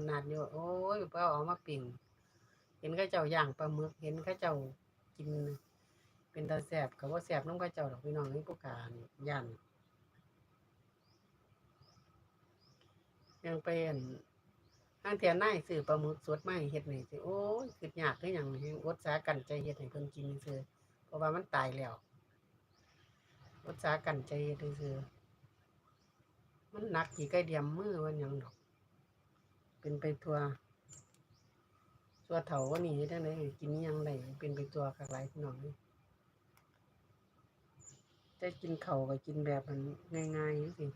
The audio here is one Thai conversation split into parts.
นนาดอยู่โอ้ยเป้าเอามาปิ่งเห็นข้าเจ้าย่างปลาหมึกเห็นข้าเจ้ากิน เป็นตาแสบกับว่าแสบน้องข้าเจ้าดอกพี่น้องนี่ผู้การย่านยังเป็นทางเทียนนายซื้อปลาหมึกสดมาให้เฮ็ดนี่สิโอ้ยคือยากคือหยังแฮงอดสากันใจเฮ็ดให้เพิ่นกินซื่อเพราะว่ามันตายแล้วอดสากันใจเฮ็ดซื่อมันหนักกี่ใกล้เดียมมือวันยังดอก เป็นไปทัว ตัวเถาว่านี่ได้ไหนกินยังไงเป็นไปตัวกักหลายพี่น้อยได้กินเข่าก็กินแบบมันง่ายๆสิ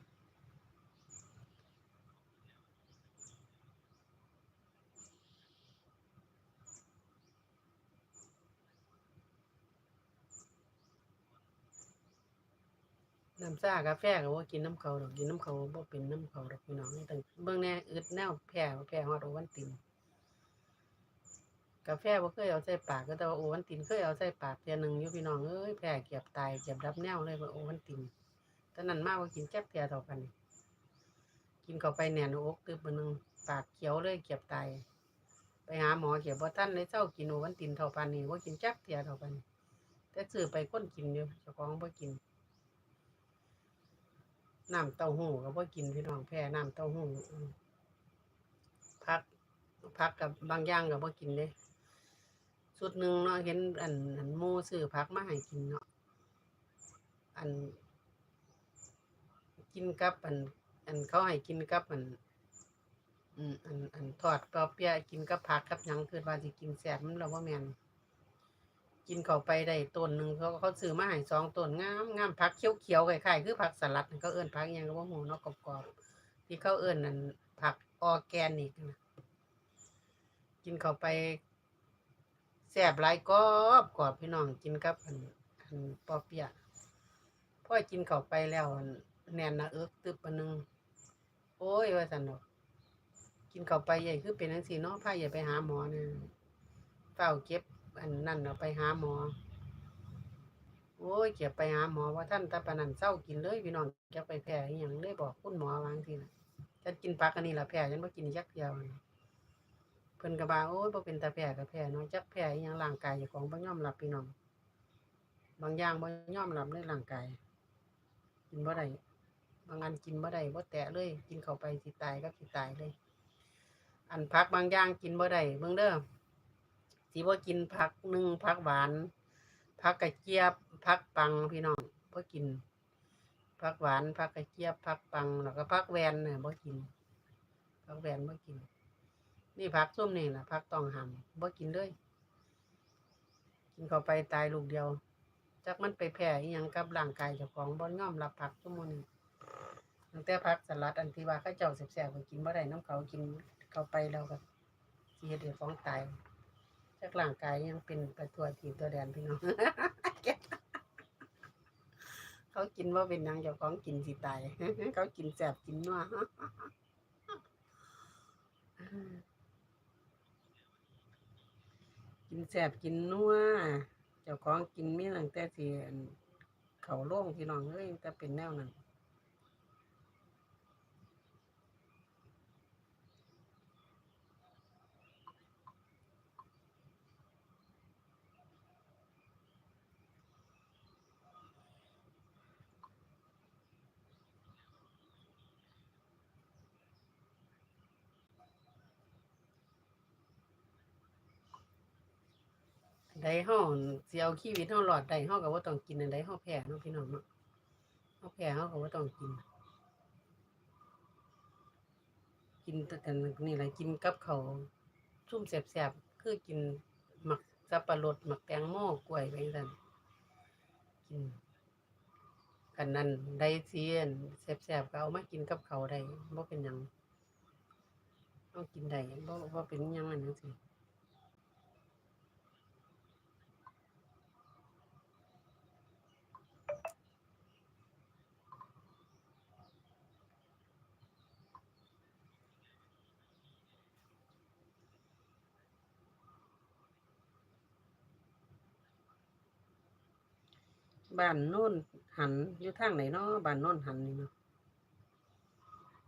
น้ำซ่ากาแฟก็ว่ากินน้ำเขาดอกกินน้ำเขาบ่เป็นน้ำเขาดอกพี่น้องนี่ตั้งเบื้องแน่อึดแนวแพ้แพ้ฮอดโอวันตินกาแฟบ่เคยเอาใส่ปากก็แต่ว่าโอวันตินเคยเอาใส่ปากเทียหนึ่งอยู่พี่น้องเอ้ยแพ้เกียบตายเกียบดับแนวเลยว่าโอวันตินตอนนั้นมากว่ากินแจ๊บเทียเท่ากันกินเข้าไปแหน่นอกตึบหนึ่งปากเขียวเลยเกียบตายไปหาหมอเกียบบ่ทันเลยเจ้ากินโอวันตินเท่าปานนี้บ่ากินแจ๊บเทียเท่ากันแต่ซื้อไปคนกินอยู่เจ้าของบ่กิน น้ำเต้าหู้ก็บ่กินพี่น้องแพ้น้ำเต้าหู้อืมผักผักกับบางอย่างก็บ่กินเด้สุดหนึ่งเนาะเห็นอันอันหมู่ซื้อผักมาให้กินเนาะอัน กินกับอัน อันเขาให้กินกับอันอืมอันอันทอดเปาเปียกินกับผักกับยังคือว่าสิกินแซ่บมันเราบ่แม่น กินเข้าไปได้ต้นหนึ่งเขาเขาซื้อมาให้สองต้นงามงามผักเขียวๆคล้ายๆคือผักสลัดเขาเอิ้นผักยังก็บ่ฮู้เนาะกรอบๆที่เขาเอิ้นนั่นผักออแกนิกนะกินเข้าไปแซ่บหลายกรอบกรอบพี่น้องกินกับอันอันปอเปียะพอกินเข้าไปแล้วแน่นน้าเอิกตึบอันหนึงโอ้ยว่าซั่นดอกกินเข้าไปใหญ่คือเป็นจังซี่เนาะพาใหญ่ไปหาหมอเนี่ยเฝ้าเก็บ อันนั่นเอาไปหาหมอ โอ้ยเก็บไปหาหมอว่าท่านตาปนันเศร้ากินเลยพี่น้องจะไปแพ้อหย่างเลยบอกคุณหมอวาจังทีนะฉันกินปักอันนี้ละแพ้ฉันบ่กินยักเดียวนะเพิ่นก็บ่าโอ้ยบ่เป็นตาแพ้ก็แพ้เนาะจักแพ้อหยังร่างกายเจ้าของบ่ยอมรับพี่น้องบางอย่างบ่ยอมรับในร่างกายกินบ่ได้บางอันกินบ่ได้บ่แตะเลย กินเข้าไปสิตายก็สิตายเลย อันผักบางอย่างกินบ่ได้เบิ่งเด้อ สิบ่กินผักนึ่งผักหวานผักกระเจี๊ยบผักปังพี่น้องบ่กินผักหวานผักกระเจี๊ยบผักปังแล้วก็ผักแวนเนี่ยบ่กินผักแวนบ่กิน นี่ผักส้มนี่แหละผักต้องหำบ่กินเลยกินเข้าไปตายลูกเดียวจักมันไปแพ้อีหยังกับร่างกายเจ้าของบ่ยอมรับผักซุมื้อนี้ตั้งแต่ผักสลัดอันที่ว่าเขาเจ้าแซ่บๆก็กินบ่ได้น้ำเขากินเข้าไปแล้วก็สิเฮ็ดให้องตาย จากร่างกายยังเป็นกระตัวทีตัวแดนพี่น้อง เขากินว่าเป็นหยังเจ้าของกินสิตาย เขากินแสบกินนัวกินแสบกินนัวเจ้าของกินมีตั้งแต่สิอั่เขาโล่งพี่น้องเอ้ยแต่เป็นแนวนั้น ใดเฮาสิเอาชีวิตเฮารอดได้เฮาก็บ่ต้องกินอันใดเฮาแพ้เนาะพี่น้องเนาะเฮาแพ้เฮาก็บ่ต้องกิน กินแต่กันนี่แหละกินกับเขาวซุ่มแซ่บๆคือกินหมักสับปะรดหมักแตงโมกล้วยไปจังซั่นกินกันนั้นได้สิอันแซ่บๆก็เอามากินกับเขาได้บ่เป็นหยังเอากินได้บ่บ่เป็นหยังอันนั้นสิ บ้านโน่นหันอยู่ทางไหนเนาะบ้านโน่นหันนี่เนาะ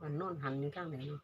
บ้านโน่นหันอยู่ทางไหนเนาะ